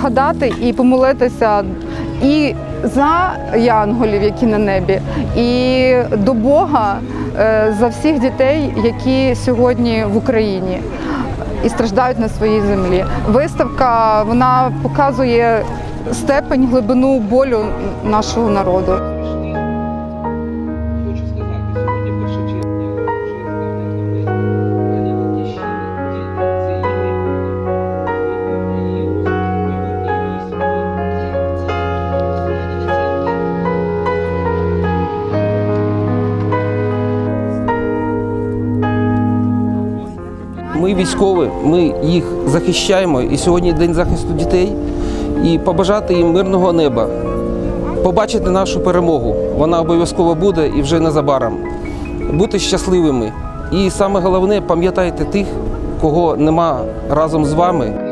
згадати і помолитися і за янголів, які на небі, і до Бога е, за всіх дітей, які сьогодні в Україні і страждають на своїй землі. Виставка вона показує степень глибину болю нашого народу. Ми військові, ми їх захищаємо. І сьогодні день захисту дітей. І побажати їм мирного неба, побачити нашу перемогу. Вона обов'язково буде і вже незабаром. Бути щасливими. І саме головне, пам'ятайте тих, кого нема разом з вами.